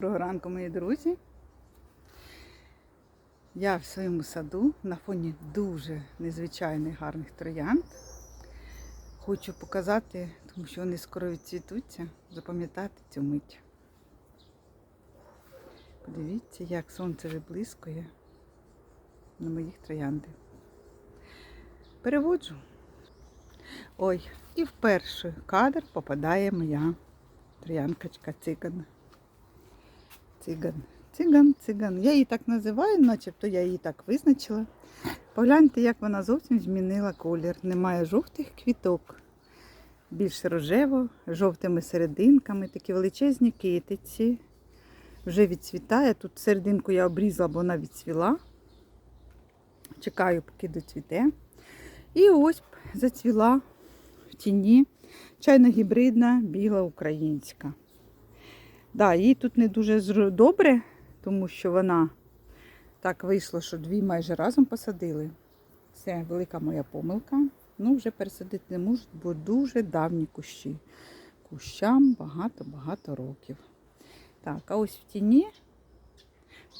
Доброго ранку, мої друзі. Я в своєму саду на фоні дуже незвичайних гарних троянд. Хочу показати, тому що вони скоро відцвітуться, запам'ятати цю мить. Подивіться, як сонце виблискує на моїх троянди. Переводжу. Ой, і в перший кадр попадає моя троянкачка циган. Циган. Циган, циган. Я її так називаю, начебто я її так визначила. Погляньте, як вона зовсім змінила колір. Немає жовтих квіток. Більш рожево, жовтими серединками, такі величезні китиці. Вже відцвітає. Тут серединку я обрізала, бо вона відцвіла. Чекаю, поки доцвіте. І ось зацвіла в тіні чайно-гібридна біла українська. Да, їй тут не дуже добре, тому що вона так вийшло, що дві майже разом посадили. Це велика моя помилка. Ну, вже пересадити не можуть, бо дуже давні кущі. Кущам багато-багато років. Так, а ось в тіні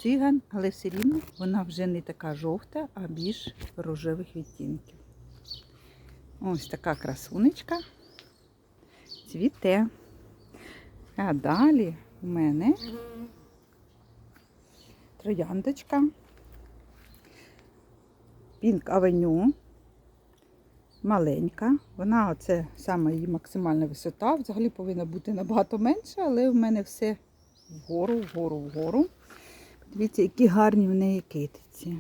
циган, але все рівно вона вже не така жовта, а більш рожевих відтінків. Ось така красунечка. Цвіте. А далі у мене трояндочка. Пінк Авеню. Маленька. Вона оце саме її максимальна висота. Взагалі повинна бути набагато менша, але в мене все вгору, вгору, вгору. Дивіться, які гарні в неї китиці.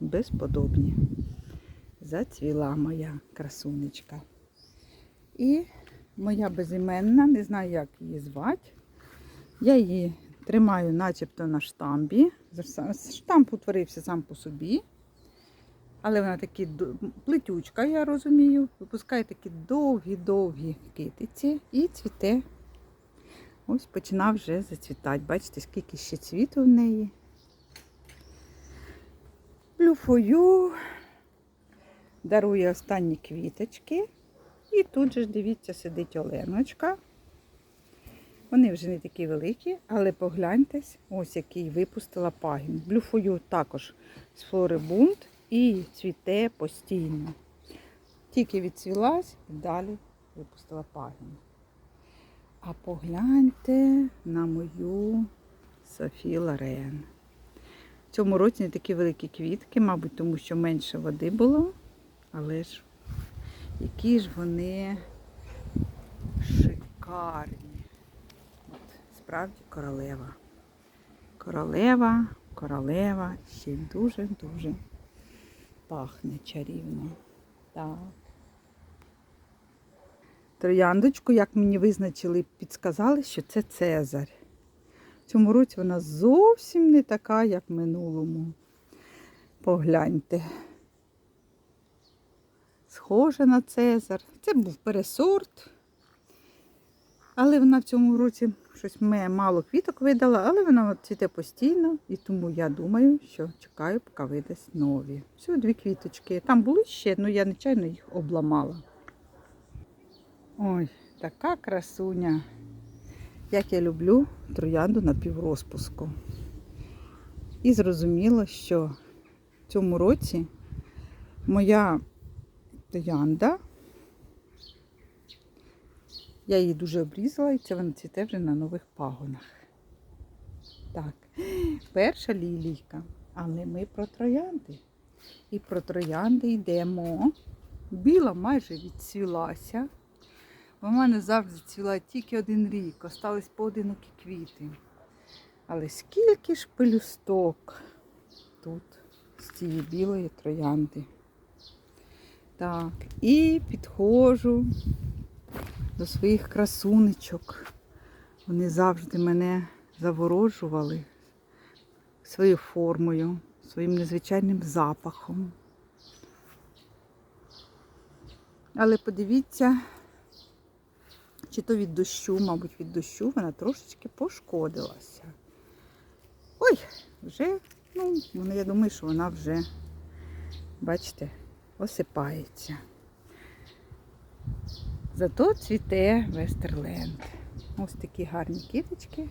Безподобні. Зацвіла моя красунечка. І моя безіменна, не знаю, як її звати. Я її тримаю начебто на штамбі. Штамп утворився сам по собі. Але вона такі плетючка, я розумію. Випускає такі довгі-довгі китиці і цвіте. Ось починав вже зацвітати. Бачите, скільки ще цвіту в неї. Блюфою. Дарує останні квіточки. І тут же дивіться, сидить Оленочка. Вони вже не такі великі, але погляньтесь, ось який випустила пагін. Блюфою також з флорибунд і цвіте постійно. Тільки відцвілась і далі випустила пагін. А погляньте на мою Софі Лорен. В цьому році не такі великі квітки, мабуть, тому що менше води було, але ж які ж вони шикарні. От, справді королева. Королева, королева, ще й дуже-дуже пахне чарівно. Так. Трояндочку, як мені визначили, підсказали, що це Цезарь. В цьому році вона зовсім не така, як в минулому. Погляньте схожа на Цезар. Це був пересорт. Але вона в цьому році щось мало квіток видала, але вона цвіте постійно. І тому я думаю, що чекаю, поки видасть нові. Всього дві квіточки. Там були ще, але я нечайно їх обламала. Ой, така красуня. Як я люблю троянду на піврозпуску. І зрозуміло, що в цьому році моя троянда. Я її дуже обрізала і це вона цвіте вже на нових пагонах. Так, перша лілійка. Але ми про троянди. І про троянди йдемо. Біла майже відцвілася. У мене завжди цвіла тільки один рік, остались поодинокі квіти. Але скільки ж пелюсток тут з цієї білої троянди. Так, і підходжу до своїх красунечок. Вони завжди мене заворожували своєю формою, своїм незвичайним запахом. Але подивіться, чи то від дощу, мабуть, від дощу вона трошечки пошкодилася. Ой, вже, ну, я думаю, що вона вже, бачите, осипається. Зато цвіте Вестерленд. Ось такі гарні квіточки.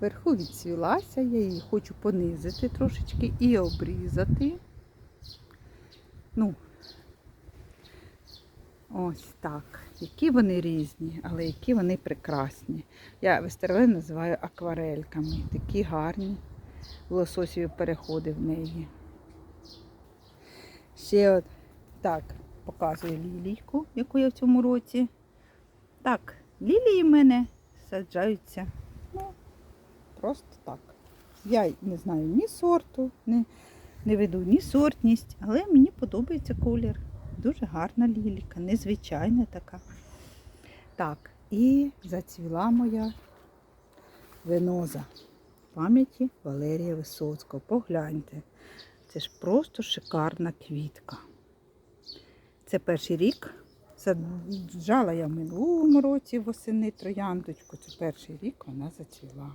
Вверху відцвілася, я її хочу понизити трошечки і обрізати. Ну, ось так. Які вони різні, але які вони прекрасні. Я вестерве називаю акварельками. Такі гарні лососіві переходи в неї. Ще от так показую лілійку, яку я в цьому році. Так, лілії в мене саджаються. Ну, просто так. Я не знаю ні сорту, ні, не веду ні сортність, але мені подобається колір. Дуже гарна ліліка, незвичайна така. Так, і зацвіла моя веноза пам'яті Валерія Висоцького. Погляньте, це ж просто шикарна квітка. Це перший рік. Саджала я в минулому році восени трояндочку. Це перший рік вона зацвіла.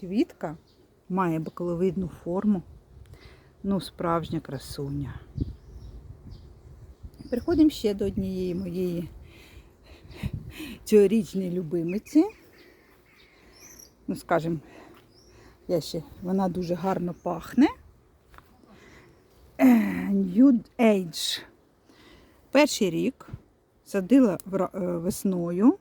Квітка має бакаловидну форму. Ну, справжня красуня. Переходимо ще до однієї моєї цьогорічної любимиці. Ну, скажімо, я ще, вона дуже гарно пахне. Nude Age. Перший рік садила е, весною.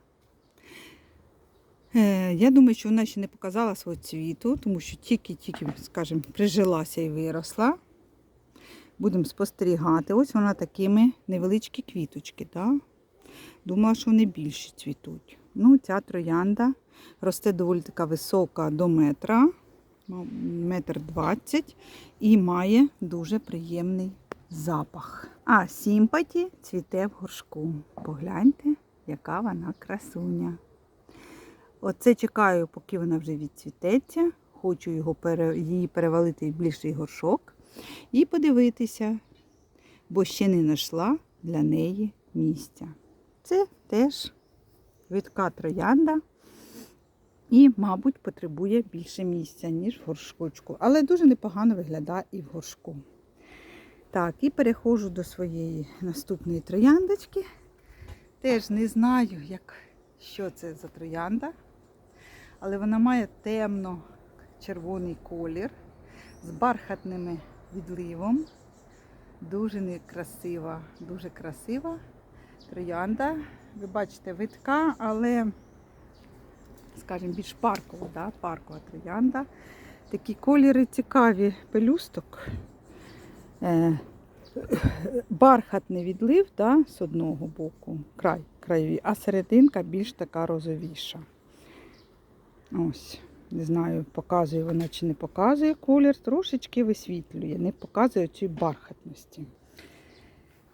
Е, Я думаю, що вона ще не показала свого цвіту, тому що тільки-тільки, скажімо, прижилася і виросла. Будемо спостерігати. Ось вона такими невеличкі квіточки. Да? Думала, що вони більше цвітуть. Ну, ця троянда росте доволі така висока до метра, метр двадцять, і має дуже приємний запах. А сімпаті цвіте в горшку. Погляньте, яка вона красуня. Оце чекаю, поки вона вже відцвітеться. Хочу його її перевалити в більший горшок і подивитися, бо ще не знайшла для неї місця. Це теж видка троянда і, мабуть, потребує більше місця, ніж в горшочку. Але дуже непогано виглядає і в горшку. Так, і переходжу до своєї наступної трояндочки. Теж не знаю, як, що це за троянда, але вона має темно-червоний колір з бархатними відливом. Дуже некрасива, дуже красива троянда. Ви бачите, витка, але, скажімо, більш паркова, да? паркова троянда. Такі кольори цікаві пелюсток. Е, бархатний відлив да, з одного боку, край, краєві, а серединка більш така розовіша. Ось, не знаю, показує вона чи не показує колір, трошечки висвітлює, не показує цієї бархатності.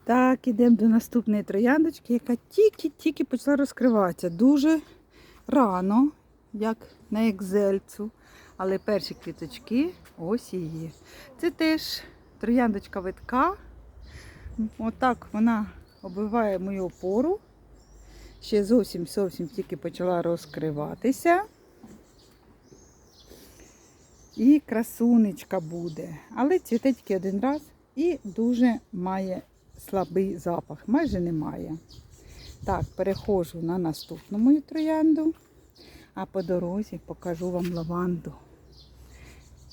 Так, ідемо до наступної трояндочки, яка тільки-тільки почала розкриватися. Дуже рано, як на екзельцю. Але перші квіточки ось її. Це теж трояндочка витка. Отак вона оббиває мою опору. Ще зовсім зовсім тільки почала розкриватися. І красунечка буде. Але цвіте тільки один раз і дуже має слабий запах. Майже немає. Так, переходжу на наступну мою троянду, а по дорозі покажу вам лаванду.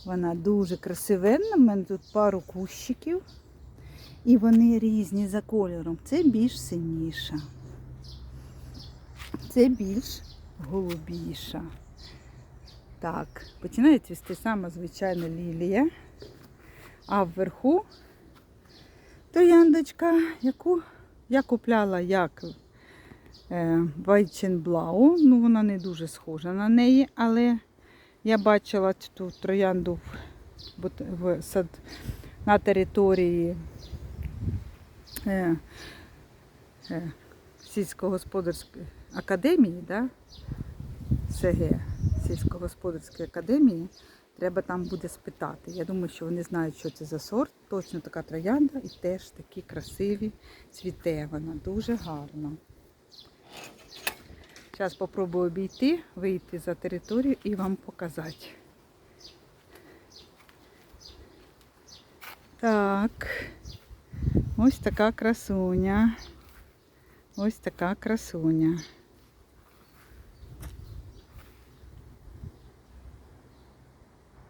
Вона дуже красивенна. У мене тут пару кущиків. І вони різні за кольором. Це більш синіша. Це більш голубіша. Так, починає цвісти сама звичайна лілія. А вверху трояндочка, яку я купляла як е, Вайченблау. Ну, вона не дуже схожа на неї, але я бачила цю троянду в сад, на території е, е, сільськогосподарської академії, да? СГ, сільськогосподарської академії. Треба там буде спитати. Я думаю, що вони знають, що це за сорт. Точно така троянда і теж такі красиві цвіте. Вона дуже гарна. Зараз спробую обійти, вийти за територію і вам показати. Так, ось така красуня. Ось така красуня.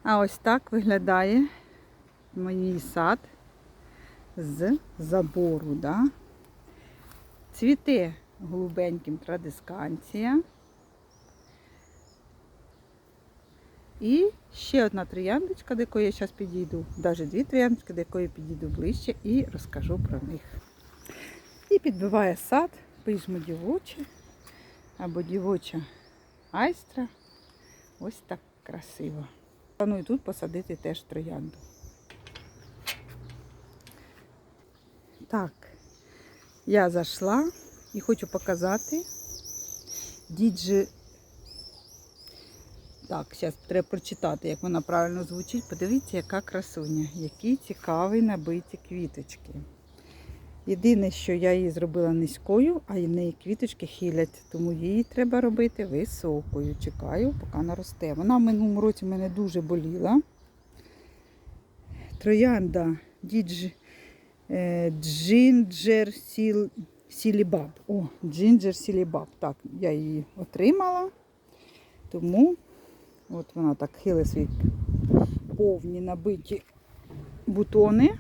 А ось так виглядає мій сад з забору. Да? Цвіте голубеньким традисканція. І ще одна трояндочка, до якої я зараз підійду, навіть дві трояндочки, до якої підійду ближче і розкажу про них. І підбиває сад, пижмо дівоче або дівоча айстра. Ось так красиво. Планую тут посадити теж троянду. Так, я зайшла і хочу показати діджи. Так, зараз треба прочитати, як вона правильно звучить. Подивіться, яка красуня, які цікаві набиті квіточки. Єдине, що я її зробила низькою, а в неї квіточки хилять, тому її треба робити високою. Чекаю, поки наросте. Вона в минулому році мене дуже боліла. Троянда дідж, е, джинджер сіл, сілібаб. О, джинджер сілібаб. Так, я її отримала. Тому от вона так хиле свої повні набиті бутони.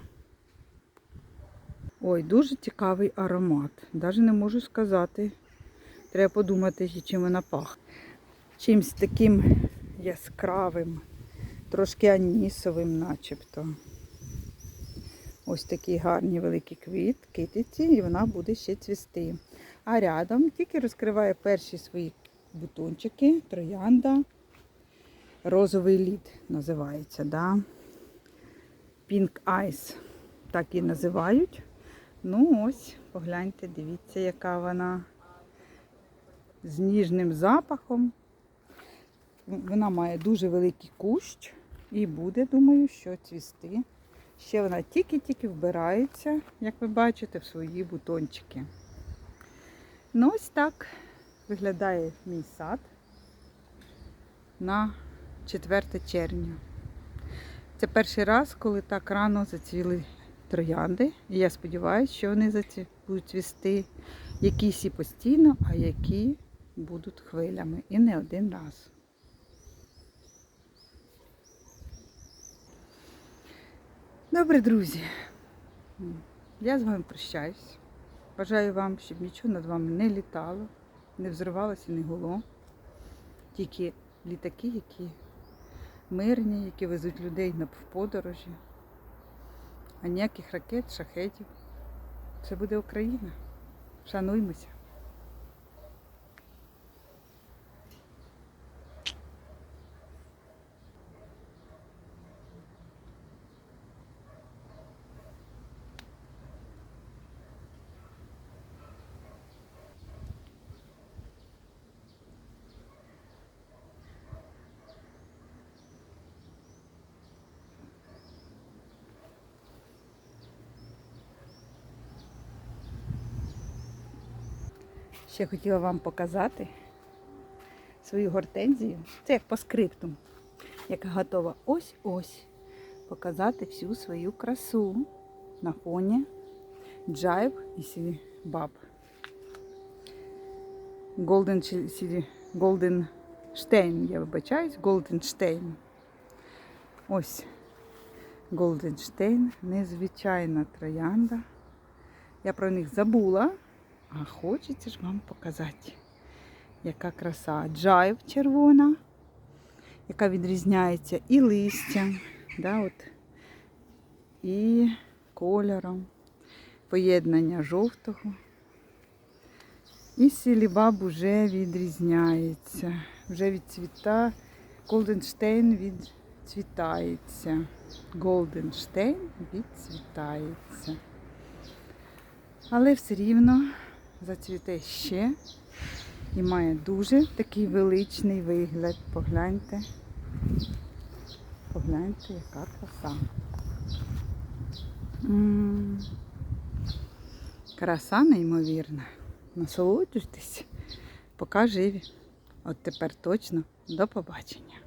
Ой, дуже цікавий аромат. Навіть не можу сказати. Треба подумати, чим вона пахне. Чимсь таким яскравим, трошки анісовим начебто. Ось такі гарні великі квіт, китиці, і вона буде ще цвісти. А рядом тільки розкриває перші свої бутончики, троянда. Розовий лід називається, да? Pink Ice. Так і називають. Ну ось, погляньте, дивіться, яка вона з ніжним запахом. Вона має дуже великий кущ і буде, думаю, що цвісти. Ще вона тільки-тільки вбирається, як ви бачите, в свої бутончики. Ну, ось так виглядає мій сад на 4 червня. Це перший раз, коли так рано зацвіли троянди. І я сподіваюся, що вони будуть цвісти якісь і постійно, а які будуть хвилями. І не один раз. Добре, друзі. Я з вами прощаюсь. Бажаю вам, щоб нічого над вами не літало, не взривалося, не гуло. Тільки літаки, які мирні, які везуть людей в подорожі. А ніяких ракет, шахетів. Це буде Україна. Шануймося. Ще хотіла вам показати свою гортензію. Це як по скрипту, яка готова ось-ось показати всю свою красу на фоні джайв і сілібаб. Голден, сілі, Голден Штейн, я вибачаюсь, Голден Штейн. Ось Голденштейн, незвичайна троянда. Я про них забула. А хочеться ж вам показати, яка краса. Джайв червона, яка відрізняється і листям, да, от, і кольором, поєднання жовтого. І сілібаб вже відрізняється. Вже відцвіта. Голденштейн відцвітається. Голденштейн відцвітається. Але все рівно зацвіте ще і має дуже такий величний вигляд. Погляньте. Погляньте, яка краса. Краса неймовірна. Насолоджуйтесь, поки живі. От тепер точно до побачення.